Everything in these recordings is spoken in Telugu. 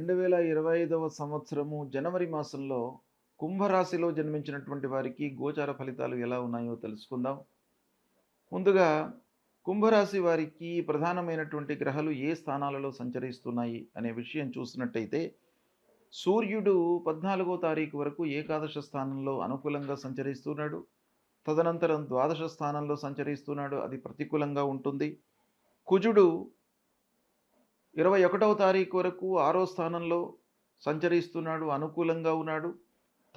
రెండు వేల ఇరవై ఐదవ సంవత్సరము జనవరి మాసంలో కుంభరాశిలో జన్మించినటువంటి వారికి గోచార ఫలితాలు ఎలా ఉన్నాయో తెలుసుకుందాం. ముందుగా కుంభరాశి వారికి ప్రధానమైనటువంటి గ్రహాలు ఏ స్థానాలలో సంచరిస్తున్నాయి అనే విషయం చూసినట్టయితే సూర్యుడు పద్నాలుగో తారీఖు వరకు ఏకాదశ స్థానంలో అనుకూలంగా సంచరిస్తున్నాడు. తదనంతరం ద్వాదశ స్థానంలో సంచరిస్తున్నాడు. అది ప్రతికూలంగా ఉంటుంది. కుజుడు ఇరవై ఒకటవ తారీఖు వరకు ఆరో స్థానంలో సంచరిస్తున్నాడు అనుకూలంగా ఉన్నాడు.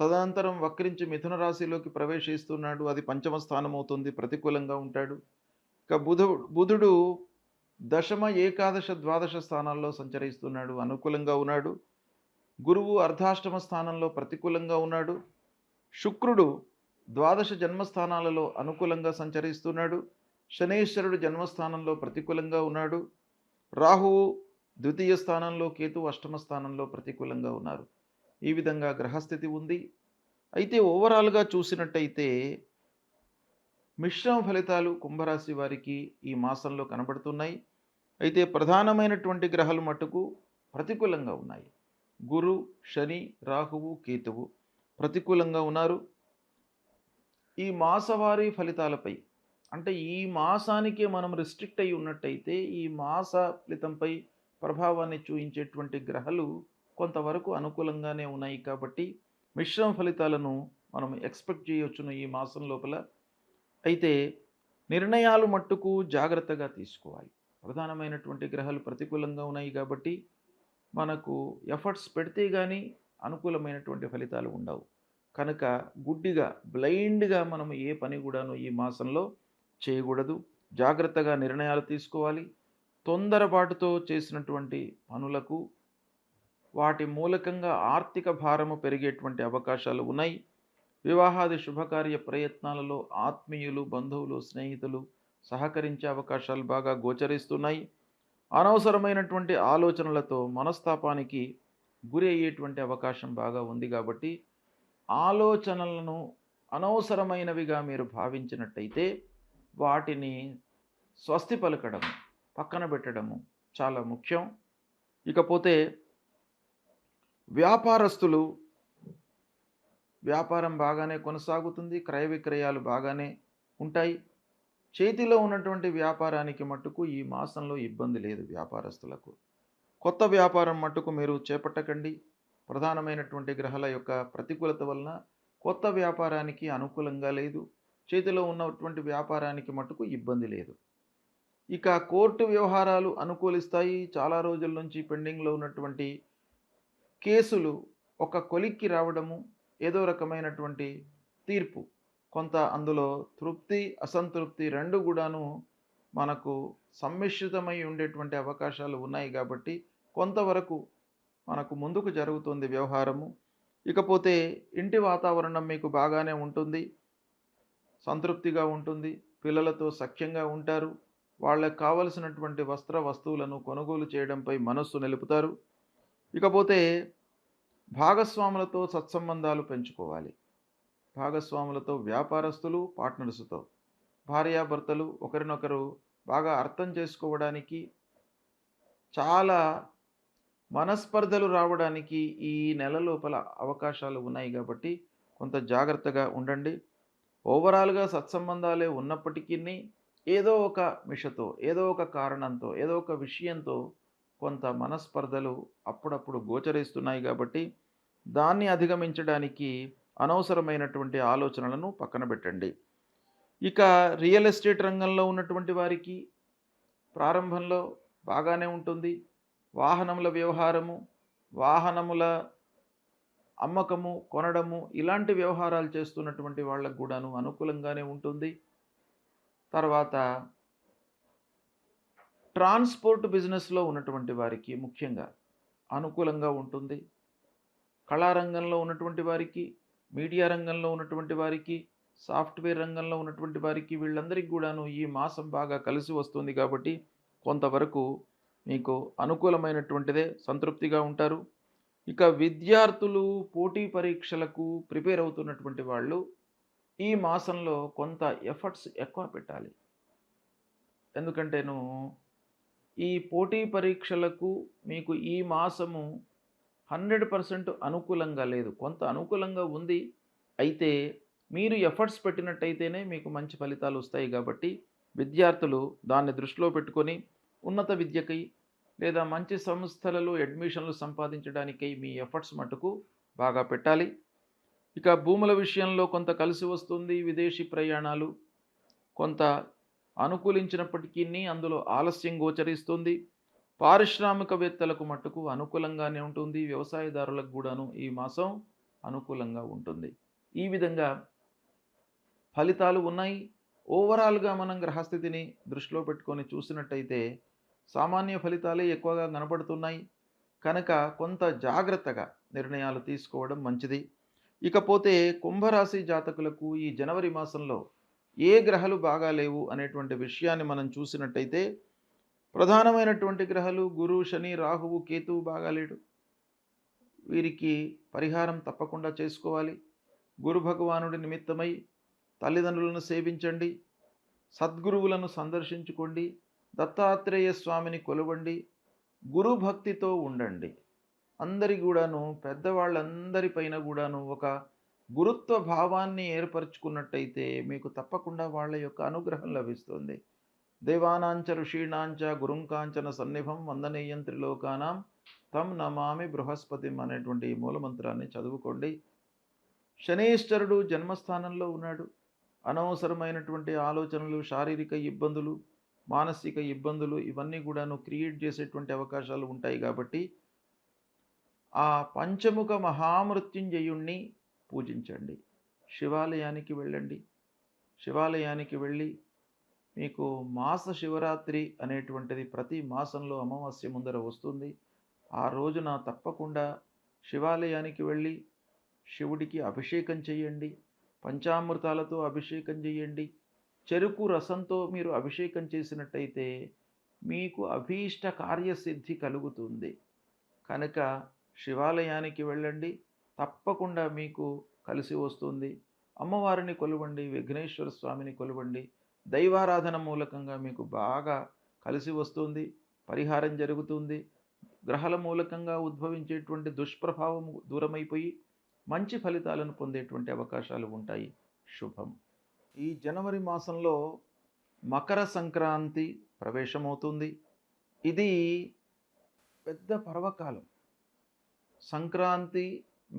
తదనంతరం వక్రించి మిథున రాశిలోకి ప్రవేశిస్తున్నాడు. అది పంచమ స్థానం అవుతుంది ప్రతికూలంగా ఉంటాడు. ఇక బుధుడు బుధుడు దశమ ఏకాదశ ద్వాదశ స్థానాల్లో సంచరిస్తున్నాడు అనుకూలంగా ఉన్నాడు. గురువు అర్ధాష్టమ స్థానంలో ప్రతికూలంగా ఉన్నాడు. శుక్రుడు ద్వాదశ జన్మస్థానాలలో అనుకూలంగా సంచరిస్తున్నాడు. శనేశ్వరుడు జన్మస్థానంలో ప్రతికూలంగా ఉన్నాడు. రాహువు ద్వితీయ స్థానంలో కేతు అష్టమ స్థానంలో ప్రతికూలంగా ఉన్నారు. ఈ విధంగా గ్రహస్థితి ఉంది. అయితే ఓవరాల్గా చూసినట్టయితే మిశ్రమ ఫలితాలు కుంభరాశి వారికి ఈ మాసంలో కనబడుతున్నాయి. అయితే ప్రధానమైనటువంటి గ్రహాలు మటుకు ప్రతికూలంగా ఉన్నాయి. గురు శని రాహువు కేతువు ప్రతికూలంగా ఉన్నారు. ఈ మాసవారీ ఫలితాలపై అంటే ఈ మాసానికే మనం రిస్ట్రిక్ట్ అయి ఉన్నట్టయితే ఈ మాస ఫలితంపై ప్రభావాన్ని చూపించేటువంటి గ్రహాలు కొంతవరకు అనుకూలంగానే ఉన్నాయి కాబట్టి మిశ్రమ ఫలితాలను మనం ఎక్స్పెక్ట్ చేయవచ్చును ఈ మాసం లోపల. అయితే నిర్ణయాలు మట్టుకు జాగ్రత్తగా తీసుకోవాలి. ప్రధానమైనటువంటి గ్రహాలు ప్రతికూలంగా ఉన్నాయి కాబట్టి మనకు ఎఫర్ట్స్ పెడితే కానీ అనుకూలమైనటువంటి ఫలితాలు ఉండవు. కనుక గుడ్డిగా బ్లైండ్గా మనం ఏ పని కూడాను ఈ మాసంలో చేయకూడదు. జాగ్రత్తగా నిర్ణయాలు తీసుకోవాలి. తొందరపాటుతో చేసినటువంటి పనులకు వాటి మూలకంగా ఆర్థిక భారము పెరిగేటువంటి అవకాశాలు ఉన్నాయి. వివాహాది శుభకార్య ప్రయత్నాలలో ఆత్మీయులు బంధువులు స్నేహితులు సహకరించే అవకాశాలు బాగా గోచరిస్తున్నాయి. అనవసరమైనటువంటి ఆలోచనలతో మనస్తాపానికి గురి అయ్యేటువంటి అవకాశం బాగా ఉంది కాబట్టి ఆలోచనలను అనవసరమైనవిగా మీరు భావించినట్టయితే వాటిని స్వస్తి పలకడం పక్కన పెట్టడము చాలా ముఖ్యం. ఇకపోతే వ్యాపారస్తులు వ్యాపారం బాగానే కొనసాగుతుంది క్రయ విక్రయాలు బాగానే ఉంటాయి. చేతిలో ఉన్నటువంటి వ్యాపారానికి మట్టుకు ఈ మాసంలో ఇబ్బంది లేదు వ్యాపారస్తులకు. కొత్త వ్యాపారం మట్టుకు మీరు చేపట్టకండి. ప్రధానమైనటువంటి గ్రహాల యొక్క ప్రతికూలత వలన కొత్త వ్యాపారానికి అనుకూలంగా లేదు. చేతిలో ఉన్నటువంటి వ్యాపారానికి మట్టుకు ఇబ్బంది లేదు. ఇక కోర్టు వ్యవహారాలు అనుకూలిస్తాయి. చాలా రోజుల నుంచి పెండింగ్లో ఉన్నటువంటి కేసులు ఒక కొలిక్కి రావడము ఏదో రకమైనటువంటి తీర్పు. కొంత అందులో తృప్తి అసంతృప్తి రెండు కూడాను మనకు సమ్మిశ్రితమై ఉండేటువంటి అవకాశాలు ఉన్నాయి కాబట్టి కొంతవరకు మనకు ముందుకు జరుగుతుంది వ్యవహారము. ఇకపోతే ఇంటి వాతావరణం మీకు బాగానే ఉంటుంది. సంతృప్తిగా ఉంటుంది. పిల్లలతో సఖ్యంగా ఉంటారు. వాళ్ళకి కావలసినటువంటి వస్త్ర వస్తువులను కొనుగోలు చేయడంపై మనస్సు నిలుపుతారు. ఇకపోతే భాగస్వాములతో సత్సంబంధాలు పెంచుకోవాలి. భాగస్వాములతో వ్యాపారస్తులు పార్ట్నర్స్తో. భార్యాభర్తలు ఒకరినొకరు బాగా అర్థం చేసుకోవడానికి చాలా మనస్పర్ధలు రావడానికి ఈ నెల లోపల అవకాశాలు ఉన్నాయి కాబట్టి కొంత జాగ్రత్తగా ఉండండి. ఓవరాల్గా సత్సంబంధాలే ఉన్నప్పటికీ ఏదో ఒక మిషతో ఏదో ఒక కారణంతో ఏదో ఒక విషయంతో కొంత మనస్పర్ధలు అప్పుడప్పుడు గోచరిస్తున్నాయి కాబట్టి దాన్ని అధిగమించడానికి అనవసరమైనటువంటి ఆలోచనలను పక్కన పెట్టండి. ఇక రియల్ ఎస్టేట్ రంగంలో ఉన్నటువంటి వారికి ప్రారంభంలో బాగానే ఉంటుంది. వాహనముల వ్యవహారము వాహనముల అమ్మకము కొనడము ఇలాంటి వ్యవహారాలు చేస్తున్నటువంటి వాళ్ళకు కూడాను అనుకూలంగానే ఉంటుంది. తర్వాత ట్రాన్స్పోర్ట్ బిజినెస్లో ఉన్నటువంటి వారికి ముఖ్యంగా అనుకూలంగా ఉంటుంది. కళారంగంలో ఉన్నటువంటి వారికి మీడియా రంగంలో ఉన్నటువంటి వారికి సాఫ్ట్వేర్ రంగంలో ఉన్నటువంటి వారికి వీళ్ళందరికీ కూడాను ఈ మాసం బాగా కలిసి వస్తుంది కాబట్టి కొంతవరకు మీకు అనుకూలమైనటువంటిదే సంతృప్తిగా ఉంటారు. ఇక విద్యార్థులు పోటీ పరీక్షలకు ప్రిపేర్ అవుతున్నటువంటి వాళ్ళు ఈ మాసంలో కొంత ఎఫర్ట్స్ ఎక్కువ పెట్టాలి. ఎందుకంటేను ఈ పోటీ పరీక్షలకు మీకు ఈ మాసము హండ్రెడ్ పర్సెంట్ అనుకూలంగా లేదు. కొంత అనుకూలంగా ఉంది. అయితే మీరు ఎఫర్ట్స్ పెట్టినట్టయితేనే మీకు మంచి ఫలితాలు వస్తాయి కాబట్టి విద్యార్థులు దాన్ని దృష్టిలో పెట్టుకొని ఉన్నత విద్యకై లేదా మంచి సంస్థలలో అడ్మిషన్లు సంపాదించడానికై మీ ఎఫర్ట్స్ మటుకు బాగా పెట్టాలి. ఇక భూముల విషయంలో కొంత కలిసి వస్తుంది విదేశీ ప్రయాణాలు. కొంత అనుకూలించినప్పటికీ అందులో ఆలస్యం గోచరిస్తుంది. పారిశ్రామికవేత్తలకు మట్టుకు అనుకూలంగానే ఉంటుంది. వ్యవసాయదారులకు కూడాను ఈ మాసం అనుకూలంగా ఉంటుంది. ఈ విధంగా ఫలితాలు ఉన్నాయి. ఓవరాల్గా మనం గ్రహస్థితిని దృష్టిలో పెట్టుకొని చూసినట్టయితే సామాన్య ఫలితాలే ఎక్కువగా కనబడుతున్నాయి కనుక కొంత జాగ్రత్తగా నిర్ణయాలు తీసుకోవడం మంచిది. ఇకపోతే కుంభరాశి జాతకులకు ఈ జనవరి మాసంలో ఏ గ్రహాలు బాగా లేవు అనేటువంటి విషయాన్ని మనం చూసినట్టయితే ప్రధానమైనటువంటి గ్రహాలు గురు శని రాహువు కేతువు బాగాలేడు వీరికి పరిహారం తప్పకుండా చేసుకోవాలి. గురు భగవానుడి నిమిత్తమై తల్లిదండ్రులను సేవించండి. సద్గురువులను సందర్శించుకోండి. దత్తాత్రేయ స్వామిని కొలవండి. గురు భక్తితో ఉండండి. అందరి కూడాను పెద్దవాళ్ళందరిపైన కూడాను ఒక గురుత్వ భావాన్ని ఏర్పరచుకున్నట్టయితే మీకు తప్పకుండా వాళ్ళ యొక్క అనుగ్రహం లభిస్తుంది. దేవానాంచ ఋషీణాంచ గురుంకాంచన సన్నిభం వందనీయం త్రిలోకానాం తం నమామి బృహస్పతిం అనేటువంటి మూలమంత్రాన్ని చదువుకోండి. శనీశ్వరుడు జన్మస్థానంలో ఉన్నాడు. అనవసరమైనటువంటి ఆలోచనలు శారీరక ఇబ్బందులు మానసిక ఇబ్బందులు ఇవన్నీ కూడాను క్రియేట్ చేసేటువంటి అవకాశాలు ఉంటాయి కాబట్టి ఆ పంచముఖ మహామృత్యుంజయుణ్ణి పూజించండి. శివాలయానికి వెళ్ళండి. శివాలయానికి వెళ్ళి మీకు మాస శివరాత్రి అనేటువంటిది ప్రతి మాసంలో అమావాస్య ముందర వస్తుంది. ఆ రోజున తప్పకుండా శివాలయానికి వెళ్ళి శివుడికి అభిషేకం చేయండి. పంచామృతాలతో అభిషేకం చేయండి. చెరుకు రసంతో మీరు అభిషేకం చేసినట్టయితే మీకు అభీష్ట కార్యసిద్ధి కలుగుతుంది. కనుక శివాలయానికి వెళ్ళండి. తప్పకుండా మీకు కలిసి వస్తుంది. అమ్మవారిని కొలవండి విఘ్నేశ్వర స్వామిని కొలవండి. దైవారాధన మూలకంగా మీకు బాగా కలిసి వస్తుంది. పరిహారం జరుగుతుంది. గ్రహాల మూలకంగా ఉద్భవించేటువంటి దుష్ప్రభావం దూరమైపోయి మంచి ఫలితాలను పొందేటువంటి అవకాశాలు ఉంటాయి. శుభం. ఈ జనవరి మాసంలో మకర సంక్రాంతి ప్రవేశమవుతుంది. ఇది పెద్ద పర్వకాలం. సంక్రాంతి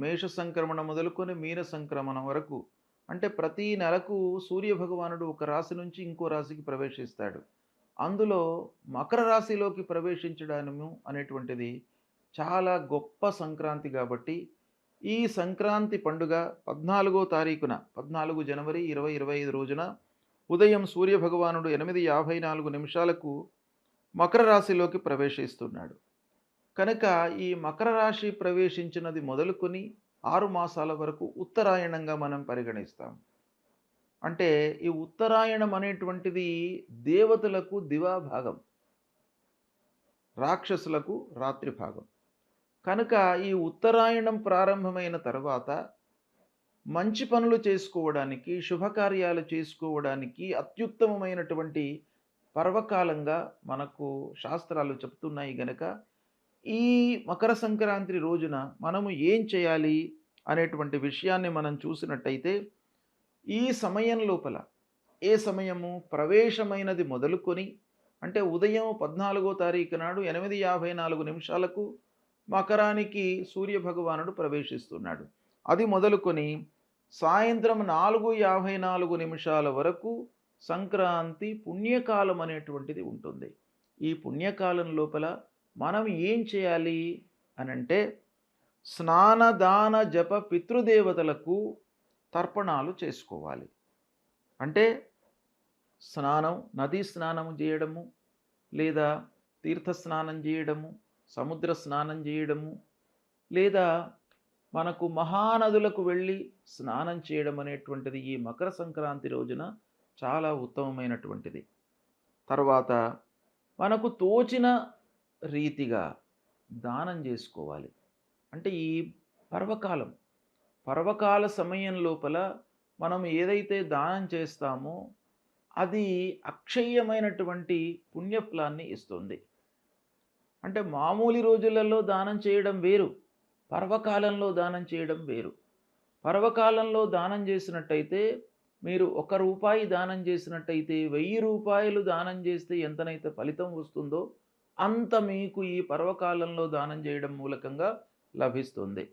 మేష సంక్రమణ మొదలుకొని మీన సంక్రమణం వరకు అంటే ప్రతి నెలకు సూర్య భగవానుడు ఒక రాశి నుంచి ఇంకో రాశికి ప్రవేశిస్తాడు. అందులో మకర రాశిలోకి ప్రవేశించడము అనేటువంటిది చాలా గొప్ప సంక్రాంతి కాబట్టి ఈ సంక్రాంతి పండుగ పద్నాలుగో తారీఖున పద్నాలుగు జనవరి ఇరవై ఇరవై ఐదు రోజున ఉదయం సూర్య భగవానుడు ఎనిమిది యాభై నాలుగు నిమిషాలకు మకర రాశిలోకి ప్రవేశిస్తున్నాడు. కనుక ఈ మకర రాశి ప్రవేశించినది మొదలుకొని ఆరు మాసాల వరకు ఉత్తరాయణంగా మనం పరిగణిస్తాం. అంటే ఈ ఉత్తరాయణం అనేటువంటిది దేవతలకు దివాభాగం రాక్షసులకు రాత్రి భాగం. కనుక ఈ ఉత్తరాయణం ప్రారంభమైన తర్వాత మంచి పనులు చేసుకోవడానికి శుభకార్యాలు చేసుకోవడానికి అత్యుత్తమమైనటువంటి పర్వకాలంగా మనకు శాస్త్రాలు చెప్తున్నాయి గనక ఈ మకర సంక్రాంతి రోజున మనము ఏం చేయాలి అనేటువంటి విషయాన్ని మనం చూసినట్టయితే ఈ సమయం లోపల ఏ సమయము ప్రవేశమైనది మొదలుకొని అంటే ఉదయం పద్నాలుగో తారీఖు నాడు ఎనిమిది యాభై నాలుగు నిమిషాలకు మకరానికి సూర్య భగవానుడు ప్రవేశిస్తున్నాడు. అది మొదలుకొని సాయంత్రం నాలుగు యాభై నాలుగు నిమిషాల వరకు సంక్రాంతి పుణ్యకాలం అనేటువంటిది ఉంటుంది. ఈ పుణ్యకాలం లోపల మనం ఏం చేయాలి అని అంటే స్నానదాన జప పితృదేవతలకు తర్పణాలు చేసుకోవాలి. అంటే స్నానం నదీ స్నానం చేయడము లేదా తీర్థ స్నానం చేయడము సముద్ర స్నానం చేయడము లేదా మనకు మహానదులకు వెళ్ళి స్నానం చేయడం అనేటువంటిది ఈ మకర సంక్రాంతి రోజున చాలా ఉత్తమమైనటువంటిది. తర్వాత మనకు తోచిన రీతిగా దానం చేసుకోవాలి. అంటే ఈ పర్వకాలం పర్వకాల సమయం లోపల మనం ఏదైతే దానం చేస్తామో అది అక్షయ్యమైనటువంటి పుణ్యఫలాన్ని ఇస్తుంది. అంటే మామూలు రోజులలో దానం చేయడం వేరు పర్వకాలంలో దానం చేయడం వేరు. పర్వకాలంలో దానం చేసినట్టయితే మీరు ఒక రూపాయి దానం చేసినట్టయితే వెయ్యి రూపాయలు దానం చేస్తే ఎంతనైతే ఫలితం వస్తుందో అంత మీకు ఈ పర్వకాలంలో దానం చేయడం మూలకంగా లభిస్తుంది.